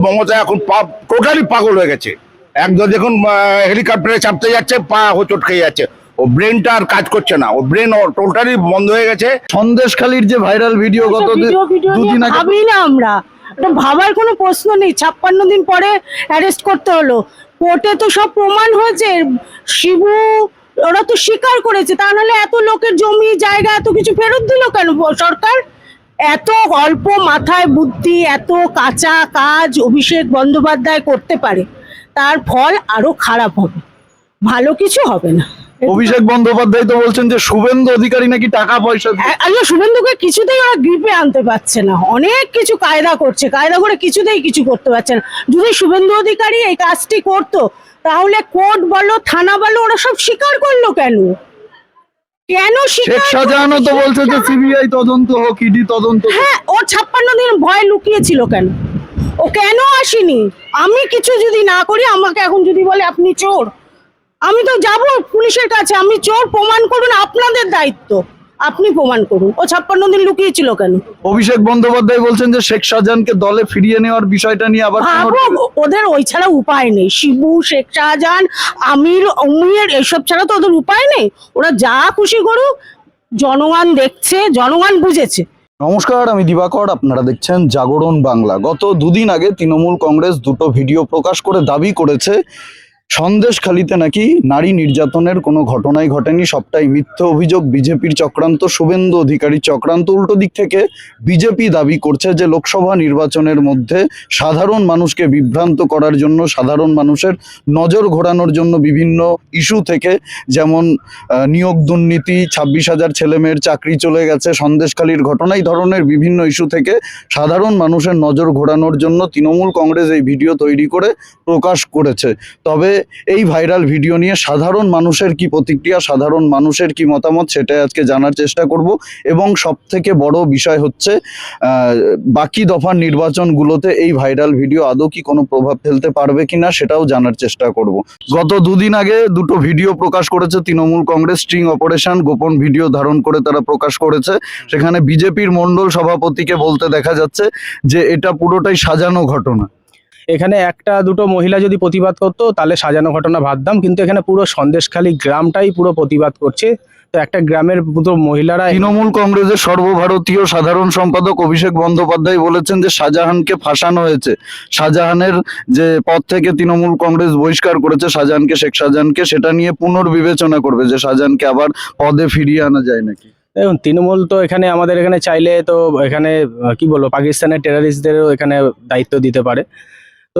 মমতা এখন টোটালি পাগল হয়ে গেছে। একদম দেখুন হেলিকপ্টারে চাপতে যাচ্ছে পা হোচট খেয়ে যাচ্ছে। ও ব্রেনটা আর কাজ করছে না। ও ব্রেন টোটালি বন্ধ হয়ে গেছে। সন্দেশখালির যে ভাইরাল ভিডিও গত দি- ভিডিও নিয়ে দুদিন আগে ভাবি না আমরা। ভাবার কোনো প্রশ্ন নেই। ছাপ্পান্ন দিন পরে অ্যারেস্ট করতে হলো। কোর্টে তো সব প্রমাণ হয়েছে। শিবু ওরা তো স্বীকার করেছে। তা নাহলে এত লোকের জমি জায়গা এত কিছু ফেরত দিল কেন? সরকার? এত অল্প মাথায় বুদ্ধি এত কাঁচা কাজ অভিষেক বন্দ্যোপাধ্যায় করতে পারে তার ফল আরও খারাপ হবে। ভালো কিছু হবে না। অভিষেক বন্দ্যোপাধ্যায় তো বলছেন যে শুভেন্দু অধিকারী নাকি টাকা পয়সা আচ্ছা শুভেন্দুকে কিছুতেই ওরা গ্রিপে আনতে পারছে না। অনেক কিছু কায়দা করছে কায়দা করে কিছুতেই কিছু করতে পারছে না। যদি শুভেন্দু অধিকারী এই কাজটি করতো তাহলে কোর্ট বলো থানা বলো ওরা সব স্বীকার করল কেন? কেন শেখ শাহজাহানও তো বলছে যে সিবিআই তদন্ত হোক ইডি তদন্ত হ্যাঁ ও ছাপ্পান্ন দিন ভয় লুকিয়েছিল কেন? ও কেন আসেনি? আমি কিছু যদি না করি আমাকে এখন যদি বলে আপনি চোর আমি তো যাব পুলিশের কাছে আমি চোর প্রমাণ করুন আপনাদের দায়িত্ব। আপনি প্রমাণ করুন। ও ছাপ্পান্ন দিন লুকিয়েছিল কেন? অভিষেক বন্দ্যোপাধ্যায় বলছেন যে শেখ শাহজাহানকে দলে ফিরিয়ে নেওয়ার বিষয়টা নিয়ে আবার ওদের ওই ছাড়া উপায় নেই। শিবু শেখ শাহজাহান আমির অমির এসব ছাড়া তো ওদের উপায় নেই। ওরা যা খুশি করুক জনগণ দেখছে জনগণ বুঝেছে। নমস্কার আমি দিবাকর আপনারা দেখছেন জাগরণ বাংলা। গত দুদিন আগে তৃণমূল কংগ্রেস দুটো ভিডিও প্রকাশ করে দাবি করেছে সন্দেশখালিতে নাকি নারী নির্যাতনের কোনো ঘটনাই ঘটেনি, সবটাই মিথ্যে অভিযোগ। বিজেপির চক্রান্ত, শুভেন্দু অধিকারীর চক্রান্ত উল্টো দিক থেকে বিজেপি দাবি করছে যে লোকসভা নির্বাচনের মধ্যে সাধারণ মানুষকে বিভ্রান্ত করার জন্য, সাধারণ মানুষের নজর ঘোরানোর জন্য বিভিন্ন ইস্যু থেকে যেমন নিয়োগ দুর্নীতি, ছাব্বিশ হাজার ছেলেমেয়ের চাকরি চলে গেছে, সন্দেশখালির ঘটনা এই ধরনের বিভিন্ন ইস্যু থেকে সাধারণ মানুষের নজর ঘোরানোর জন্য তৃণমূল কংগ্রেস এই ভিডিও তৈরি করে প্রকাশ করেছে। তবে এই ভাইরাল ভিডিও নিয়ে সাধারণ মানুষের কি প্রতিক্রিয়া, সাধারণ মানুষের কি মতামত সেটাই আজকে জানার চেষ্টা করব। এবং সব থেকে বড় বিষয় হচ্ছে বাকি দফার নির্বাচনগুলোতে এই ভাইরাল ভিডিও আদৌ কি কোনো প্রভাব ফেলতে পারবে কিনা সেটাও জানার চেষ্টা করব। গত দুদিন আগে দুটো ভিডিও প্রকাশ করেছে তৃণমূল কংগ্রেস স্ট্রিং অপারেশন, গোপন ভিডিও ধারণ করে তারা প্রকাশ করেছে। সেখানে বিজেপির মণ্ডল সভাপতিকে বলতে দেখা যাচ্ছে যে এটা পুরোটাই সাজানো ঘটনা। এখানে একটা দুটো মহিলা যদি প্রতিবাদ করতো তাহলে সাজানো ঘটনা ভাবতাম কিন্তু এখানে পুরো সন্দেশখালী গ্রামটাই পুরো প্রতিবাদ করছে। তো একটা গ্রামের দুটো মহিলারা তৃণমূল কংগ্রেসের সর্বভারতীয় সাধারণ সম্পাদক অভিষেক বন্দ্যোপাধ্যায় বলেছেন যে শাহজাহানকে ফাঁসানো হয়েছে। শাহজাহানের যে পদ থেকে তৃণমূল কংগ্রেস বহিষ্কার করেছে শাহজাহানকে শেখ শাহজাহানকে সেটা নিয়ে পুনর্বিবেচনা করবে যে শাহজাহানকে আবার পদে ফিরিয়ে আনা যায় নাকি। দেখুন তৃণমূল তো এখানে আমাদের এখানে চাইলে তো এখানে কি বলব পাকিস্তানের টেরারিস্টদেরও এখানে দায়িত্ব দিতে পারে।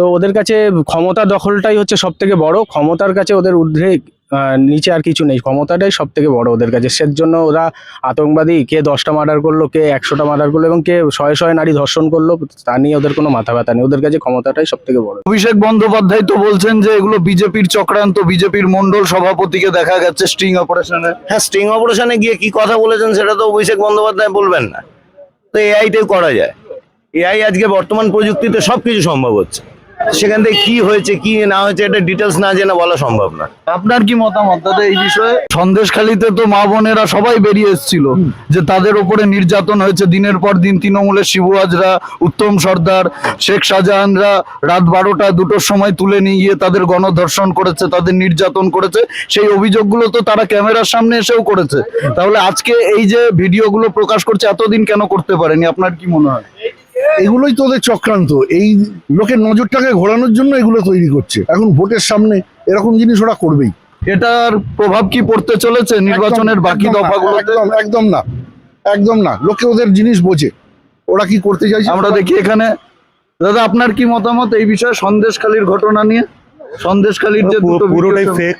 তো ওদের কাছে ক্ষমতা দখলটাই হচ্ছে সব থেকে বড়। ক্ষমতার কাছে ওদের ঊর্ধ্বে নিচে আর কিছু নেই। ক্ষমতাটাই সব থেকে বড় ওদের কাছে। সের জন্য ওরা আতঙ্কবাদী কে দশটা মার্ডার করল কে একশোটা মার্ডার করল এবং কে শয়ে শয়ে নারী ধর্ষণ করল তা নিয়ে ওদের কোনো মাথা ব্যথা নেই। ওদের কাছে ক্ষমতাটাই সব থেকে বড়। অভিষেক বন্দ্যোপাধ্যায় তো বলছেন যে এগুলো বিজেপির চক্রান্ত বিজেপির মণ্ডল সভাপতিকে দেখা গেছে স্ট্রিং অপারেশনে। হ্যাঁ স্টিং অপারেশনে গিয়ে কি কথা বলেছেন সেটা তো অভিষেক বন্দ্যোপাধ্যায় বলবেন না। তো এআইতেও করা যায়। এআই আজকে বর্তমান প্রযুক্তিতে সব কিছু সম্ভব হচ্ছে। সেখান থেকে কি হয়েছে কি না হয়েছে এটা ডিটেলস না জেনে বলা সম্ভব না। আপনার কি মতামত দাদা এই বিষয়ে? সন্দেশখালিতে তো মা বোনেরা সবাই বেরিয়ে এসেছিল যে তাদের উপরে নির্যাতন হয়েছে দিনের পর দিন। তৃণমূলের শিবু হাজরা উত্তম সর্দার শেখ শাহজাহানরা রাত বারোটা দুটোর সময় তুলে নিয়ে গিয়ে তাদের গণধর্ষণ করেছে তাদের নির্যাতন করেছে। সেই অভিযোগগুলো তো তারা ক্যামেরার সামনে এসেও করেছে। তাহলে আজকে এই যে ভিডিওগুলো প্রকাশ করছে এতদিন কেন করতে পারেনি? আপনার কি মনে হয়? এগুলোই তো ওদের চক্রান্ত। এই লোকের নজরটাকে ঘোরানোর জন্য এগুলো তৈরি করছে। এখন ভোটের সামনে এরকম জিনিস ওরা করবেই। এটার প্রভাব কি পড়তে চলেছে নির্বাচনের বাকি একদম না, একদম একদম না একদম না। লোকে ওদের জিনিস বোঝে। ওরা কি করতে চাইছে? আমরা দেখি এখানে। দাদা আপনার কি মতামত এই বিষয়ে সন্দেশখালীর ঘটনা নিয়ে? সন্দেশখালীর যে দুটো পুরোটাই ফেক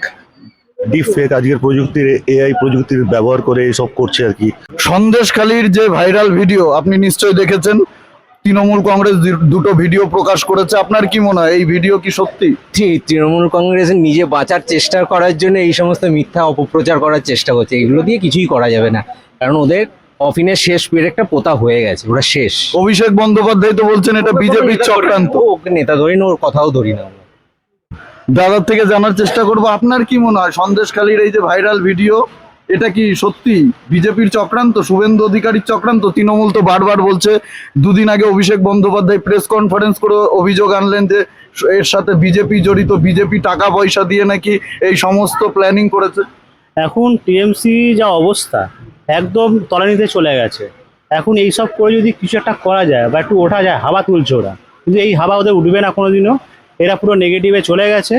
ডিপ ফেক আজকের প্রযুক্তির এআই প্রযুক্তির ব্যবহার করে এসব করছে আর কি। সন্দেশখালীর যে ভাইরাল ভিডিও আপনি নিশ্চয়ই দেখেছেন। তৃণমূল কংগ্রেস দুটো ভিডিও প্রকাশ করেছে। আপনার কি মনে হয়? এই ভিডিও কি সত্যি? ঠিক তৃণমূল কংগ্রেস নিজে বাঁচার চেষ্টা করার জন্য এই সমস্ত মিথ্যা অপপ্রচার করার চেষ্টা করছে। এগুলো দিয়ে কিছুই করা যাবে না। কারণ ওদের অফিনের শেষ পেরেকটা পোতা হয়ে গেছে ওরা শেষ। অভিষেক বন্দ্যোপাধ্যায় তো বলছেন এটা বিজেপির চক্রান্ত। ওকে নেতা ধরি না ওর কথাও ধরি না দাদার থেকে জানার চেষ্টা করব। আপনার কি মনে হয়? সন্দেশখালীর এই যে ভাইরাল ভিডিও এটা কি সত্যি? বিজেপির চক্রান্ত, শুভেন্দু অধিকারীর চক্রান্ত? তৃণমূল তো বারবার বলছে, দুদিন আগে অভিষেক বন্দ্যোপাধ্যায় প্রেস কনফারেন্স করে অভিযোগ আনলেন যে, এর সাথে বিজেপি জড়িত, বিজেপি টাকা পয়সা দিয়ে নাকি এই সমস্ত প্ল্যানিং করেছে। এখন টিএমসি যা অবস্থা, একদম তলানিতে চলে গেছে। এখন এইসব করে যদি কিছু একটা করা যায় বা একটু ওঠা যায়, হাওয়া তুলছে ওরা। কিন্তু এই হাওয়া ওদের উঠবে না কোনোদিনও। এরা পুরো নেগেটিভে চলে গেছে।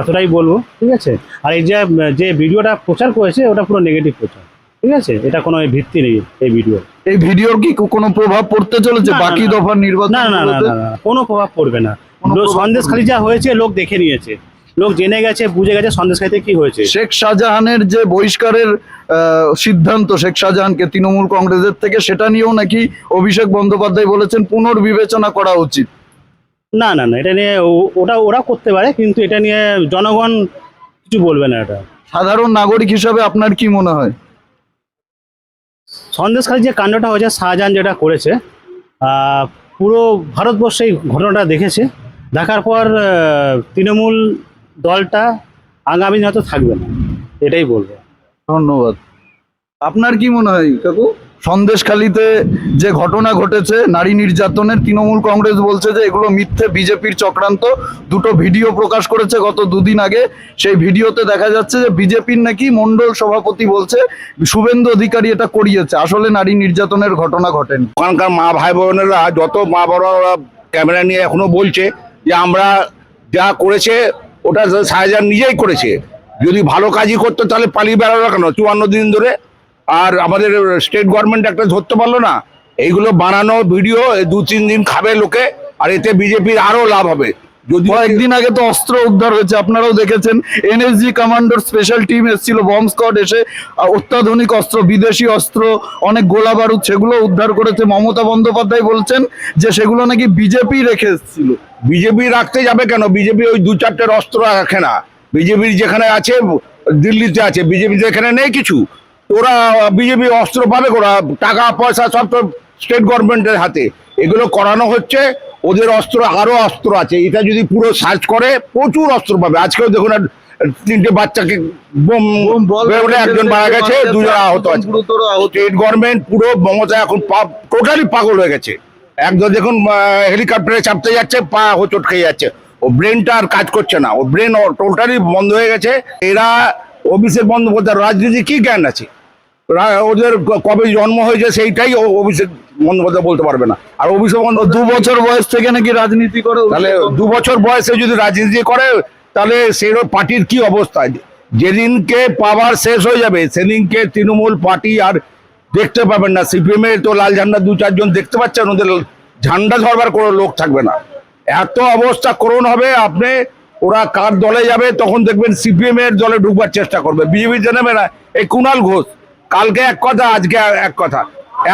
এতটাই বলব ঠিক আছে? আর এই যে যে ভিডিওটা প্রচার করেছে ওটা পুরো নেগেটিভ প্রচার ঠিক আছে? এটা কোনো ভিত্তি নেই এই ভিডিও এই ভিডিওর কি কোনো প্রভাব পড়তে চলেছে? বাকি। দফার নির্বাচন না না না কোনো প্রভাব পড়বে না। সন্দেশ খালি যা হয়েছে লোক দেখে নিয়েছে। লোক জেনে গেছে বুঝে গেছে সন্দেশ খালিতে কি হয়েছে। শেখ শাহজাহানের যে বহিষ্কারের আহ, সিদ্ধান্ত শেখ শাহজাহানকে তৃণমূল কংগ্রেসের থেকে সেটা নিয়েও নাকি অভিষেক বন্দ্যোপাধ্যায় বলেছেন পুনর্বিবেচনা করা উচিত। না না না এটা নিয়ে ওটা ওরা করতে পারে কিন্তু এটা নিয়ে জনগণ কিছু বলবে না এটা। সাধারণ নাগরিক হিসাবে আপনার কি মনে হয়? সন্দেশখালী যে কাণ্ডটা হয়েছে শাহজাহান যেটা করেছে পুরো ভারতবর্ষে এই ঘটনাটা দেখেছে। দেখার পর তৃণমূল দলটা আগামী দিনে হয়তো থাকবে না এটাই বলব। ধন্যবাদ। আপনার কি মনে হয় কাকু? সন্দেশখালিতে যে ঘটনা ঘটেছে, নারী নির্যাতনের তৃণমূল কংগ্রেস বলছে যে এগুলো মিথ্যে, বিজেপির চক্রান্ত। দুটো ভিডিও প্রকাশ করেছে গত দুদিন আগে। সেই ভিডিওতে দেখা যাচ্ছে যে বিজেপির নাকি মন্ডল সভাপতি বলছে, শুভেন্দু অধিকারী এটা করিয়েছে। আসলে নারী নির্যাতনের ঘটনা ঘটেনি। ওখানকার মা ভাই বোনেরা যত মা বড়রা ক্যামেরা নিয়ে এখনও বলছে যে আমরা যা করেছে, ওটা শাহজাহান নিজেই করেছে। যদি ভালো কাজই করতো তাহলে পালিয়ে বেড়ালো কেন? চুয়ান্ন দিন ধরে আর আমাদের স্টেট গভর্নমেন্ট একটা ধরতে পারল না। এইগুলো বানানো ভিডিও দু তিন দিন খাবে লোকে আর এতে বিজেপির আরও লাভ হবে। যদি কয়েকদিন আগে তো অস্ত্র উদ্ধার হয়েছে আপনারাও দেখেছেন এনএসজি কমান্ডোর স্পেশাল টিম এসেছিল বম্ব স্কোয়াড এসে অত্যাধুনিক অস্ত্র বিদেশি অস্ত্র অনেক গোলা বারুদ সেগুলো উদ্ধার করেছে। মমতা বন্দ্যোপাধ্যায় বলছেন যে সেগুলো নাকি বিজেপি রেখে এসেছিল। বিজেপি রাখতে যাবে কেন? বিজেপি ওই দু চারটের অস্ত্র রাখে না। বিজেপির যেখানে আছে দিল্লিতে আছে। বিজেপি যেখানে নেই কিছু। ওরা বিজেপি অস্ত্র পাবে ওরা টাকা পয়সা সব তো স্টেট গভর্নমেন্টের হাতে। এগুলো করানো হচ্ছে ওদের অস্ত্র আরও অস্ত্র আছে। এটা যদি পুরো সার্চ করে প্রচুর অস্ত্র পাবে। আজকেও দেখুন তিনটে বাচ্চাকে বোম একজন মারা গেছে দুজন আহত আছে। স্টেট গভর্নমেন্ট পুরো মমতা এখন টোটালি পাগল হয়ে গেছে। একদম দেখুন হেলিকপ্টারে চাপতে যাচ্ছে পা হোচট খেয়ে যাচ্ছে। ও ব্রেনটা আর কাজ করছে না। ও ব্রেন টোটালি বন্ধ হয়ে গেছে। এরা অভিষেক বন্দ্যোপাধ্যায় রাজনীতি কি জ্ঞান আছে? ওদের কবে জন্ম হয়েছে সেইটাই ও- অভিষেক বন্দ্যোপাধ্যায় বলতে পারবে না। আর অভিষেক দু বছর বয়স থেকে নাকি রাজনীতি করে তাহলে দু বছর বয়সে যদি রাজনীতি করে তাহলে সেই পার্টির কি অবস্থা? যেদিনকে পাওয়ার শেষ হয়ে যাবে সেদিনকে তৃণমূল পার্টি আর দেখতে পাবেন না। সিপিএম এর তো লাল ঝান্ডা দু চারজন দেখতে পাচ্ছেন ওদের ঝান্ডা ধরবার কোনো লোক থাকবে না। এত অবস্থা করুন হবে আপনি ওরা কার দলে যাবে তখন দেখবেন সিপিএম এর দলে ঢুকবার চেষ্টা করবে। বিজেপিতে নেবে না এই কুণাল ঘোষ। কালকে এক কথা, আজকে এক কথা।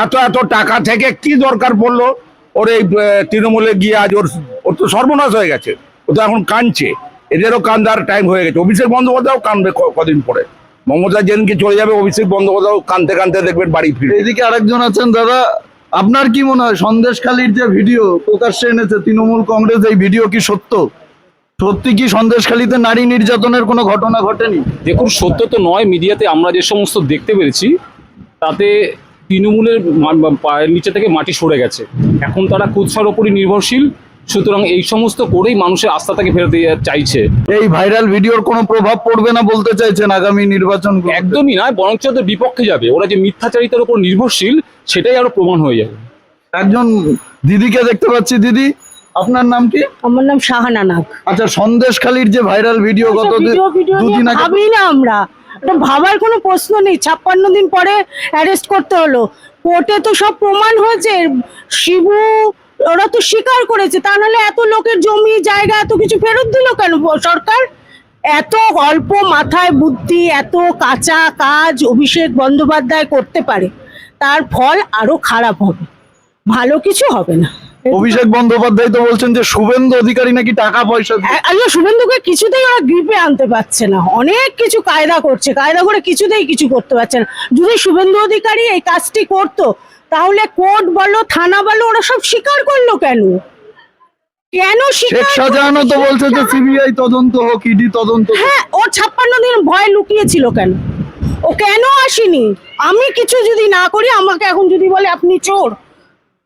এত এত টাকা থেকে কি দরকার পড়ল? ওর এই তৃণমূলে গিয়ে আজ ওর ওর তো সর্বনাশ হয়ে গেছে। ও তো এখন কাঁদছে। এদেরও কান্দার টাইম হয়ে গেছে। অভিষেক বন্দ্যোপাধ্যায়ও কাঁদবে কদিন পরে। মমতা যেদিনকে চলে যাবে, অভিষেক বন্দ্যোপাধ্যায় কাঁদতে কাঁদতে দেখবেন বাড়ি ফিরে এদিকে আরেকজন আছেন দাদা। আপনার কি মনে হয়? সন্দেশখালীর যে ভিডিও প্রকাশ্যে এনেছে, তৃণমূল কংগ্রেস, এই ভিডিও কি সত্য? সত্যি কি সন্দেশখালীতে নারী নির্যাতনের কোনো ঘটনা ঘটেনি? দেখুন সত্য তো নয় মিডিয়াতে আমরা যে সমস্ত দেখতে পেরেছি তাতে তৃণমূলের পায়ের নিচে থেকে মাটি সরে গেছে। এখন তারা কুৎসার ওপরই নির্ভরশীল সুতরাং এই সমস্ত করেই মানুষের আস্থা আস্থাটাকে ফেরতে চাইছে। এই ভাইরাল ভিডিওর কোনো প্রভাব পড়বে না বলতে চাইছেন আগামী নির্বাচন একদমই নয় বরঞ্চ বিপক্ষে যাবে। ওরা যে মিথ্যাচারিতার উপর নির্ভরশীল সেটাই আরও প্রমাণ হয়ে যাবে। একজন দিদিকে দেখতে পাচ্ছি দিদি। আপনার নাম কি? আমার নাম শাহানা নাগ আচ্ছা সন্দেশখালীর যে ভাইরাল ভিডিও গত ভিডিও ভিডিও দুদিন আগে ভাবি না আমরা। এটা ভাবার কোনো প্রশ্ন নেই। ছাপ্পান্ন দিন পরে অ্যারেস্ট করতে হলো। কোর্টে তো সব প্রমাণ হয়েছে। শিবু ওরা তো স্বীকার করেছে। তা নাহলে এত লোকের জমি জায়গা এত কিছু ফেরত দিল কেন সরকার? এত অল্প মাথায় বুদ্ধি এত কাঁচা কাজ অভিষেক বন্দ্যোপাধ্যায় করতে পারে। তার ফল আরও খারাপ হবে। ভালো কিছু হবে না। অভিষেক বন্দ্যোপাধ্যায় তো বলছেন যে শুভেন্দু অধিকারী নাকি টাকা পয়সা আচ্ছা শুভেন্দুকে কিছুতেই ওরা গ্রিপে আনতে পারছে না। অনেক কিছু কায়দা করছে। কায়দা করে কিছুতেই কিছু করতে পারছে না। যদি শুভেন্দু অধিকারী এই কাজটি করতো তাহলে কোর্ট বলো থানা বলো ওরা সব স্বীকার করল কেন? কেন শেখ স্বীকার শাহজাহানও তো বলছে যে সিবিআই তদন্ত হোক ইডি তদন্ত হ্যাঁ ছাপ্পান্ন দিন ভয় লুকিয়েছিল কেন? ও কেন আসেনি? আমি কিছু যদি না করি আমাকে এখন যদি বলে আপনি চোর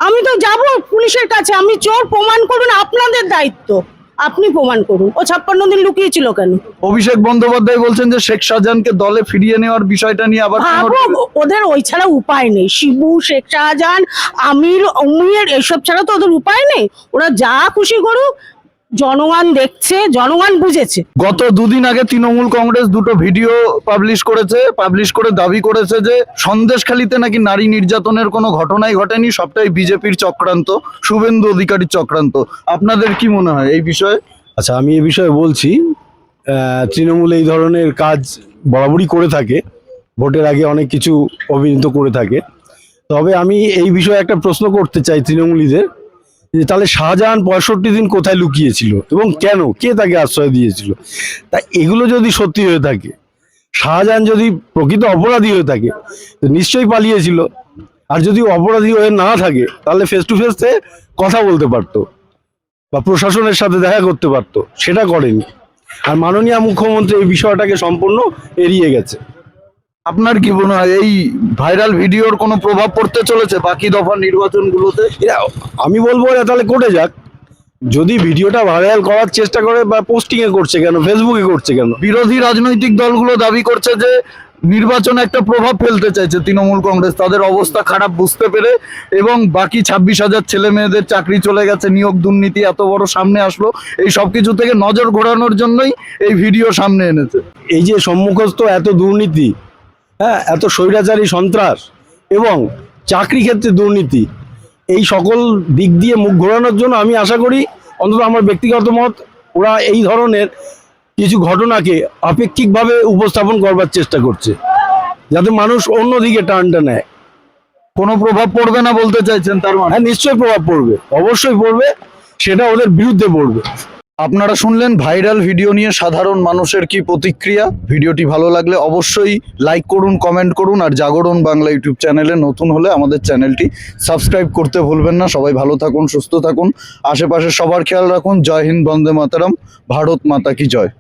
আমি তো যাব পুলিশের কাছে আমি চোর প্রমাণ করুন আপনাদের দায়িত্ব। আপনি প্রমাণ করুন। ও ছাপ্পান্ন দিন লুকিয়েছিল কেন? অভিষেক বন্দ্যোপাধ্যায় বলছেন যে শেখ শাহজাহানকে দলে ফিরিয়ে নেওয়ার বিষয়টা নিয়ে আবার ওদের ওই ছাড়া উপায় নেই। শিবু শেখ শাহজাহান আমির অমির এসব ছাড়া তো ওদের উপায় নেই। ওরা যা খুশি করুক জনগণ দেখছে জনগণ বুঝেছে। গত দুদিন আগে তৃণমূল কংগ্রেস দুটো ভিডিও পাবলিশ করেছে পাবলিশ করে দাবি করেছে যে সন্দেশখালিতে নাকি নারী নির্যাতনের কোনো ঘটনাই ঘটেনি সবটাই বিজেপির চক্রান্ত শুভেন্দু অধিকারীর চক্রান্ত। আপনাদের কি মনে হয় এই বিষয়ে? আচ্ছা আমি এ বিষয়ে বলছি আহ, তৃণমূল এই ধরনের কাজ বরাবরই করে থাকে ভোটের আগে অনেক কিছু অভিনীত করে থাকে। তবে আমি এই বিষয়ে একটা প্রশ্ন করতে চাই তৃণমূলীদের। যে তাহলে শাহজাহান পঁয়ষট্টি দিন কোথায় লুকিয়েছিল এবং কেন? কে তাকে আশ্রয় দিয়েছিল? তা এগুলো যদি সত্যি হয়ে থাকে, শাহজাহান যদি প্রকৃত অপরাধী হয়ে থাকে নিশ্চয়ই পালিয়েছিল। আর যদি অপরাধী হয়ে না থাকে, তাহলে ফেস টু ফেস কথা বলতে পারতো বা প্রশাসনের সাথে দেখা করতে পারতো। সেটা করেনি। আর মাননীয় মুখ্যমন্ত্রী এই বিষয়টাকে সম্পূর্ণ এড়িয়ে গেছে। আপনার কি মনে হয় এই ভাইরাল ভিডিওর কোনো প্রভাব পড়তে চলেছে বাকি দফা নির্বাচনগুলোতে? আমি বলব এরা তাহলে কোর্টে যাক। যদি ভিডিওটা ভাইরাল করার চেষ্টা করে বা পোস্টিং এ করছে কেন ফেসবুকে করছে কেন? বিরোধী রাজনৈতিক দলগুলো দাবি করছে যে নির্বাচনে একটা প্রভাব ফেলতে চাইছে তৃণমূল কংগ্রেস। তাদের অবস্থা খারাপ বুঝতে পেরে এবং বাকি ছাব্বিশ হাজার ছেলে মেয়েদের চাকরি চলে গেছে নিয়োগ দুর্নীতি এত বড় সামনে আসলো। এই সব কিছু থেকে নজর ঘোরানোর জন্যই এই ভিডিও সামনে এনেছে। এই যে সম্মুখস্থ এত দুর্নীতি হ্যাঁ এত স্বৈরাচারী সন্ত্রাস এবং চাকরি ক্ষেত্রে দুর্নীতি। এই সকল দিক দিয়ে মুখ ঘোরানোর জন্য আমি আশা করি অন্তত আমার ব্যক্তিগত মত ওরা এই ধরনের কিছু ঘটনাকে আপেক্ষিকভাবে উপস্থাপন করবার চেষ্টা করছে যাতে মানুষ অন্যদিকে টানটা নেয়। কোনো প্রভাব পড়বে না বলতে চাইছেন তার মানে? হ্যাঁ নিশ্চয়ই প্রভাব পড়বে অবশ্যই পড়বে সেটা ওদের বিরুদ্ধে পড়বে। আপনারা শুনলেন ভাইরাল ভিডিও নিয়ে সাধারণ মানুষের কি প্রতিক্রিয়া? ভিডিওটি ভালো লাগলে অবশ্যই লাইক করুন কমেন্ট করুন, আর জাগরণ বাংলা ইউটিউব চ্যানেলে নতুন হলে আমাদের চ্যানেলটি সাবস্ক্রাইব করতে ভুলবেন না। সবাই ভালো থাকুন, সুস্থ থাকুন। আশেপাশে সবার খেয়াল রাখুন। জয় হিন্দ, বন্দে মাতারাম। ভারত মাতা কি জয়।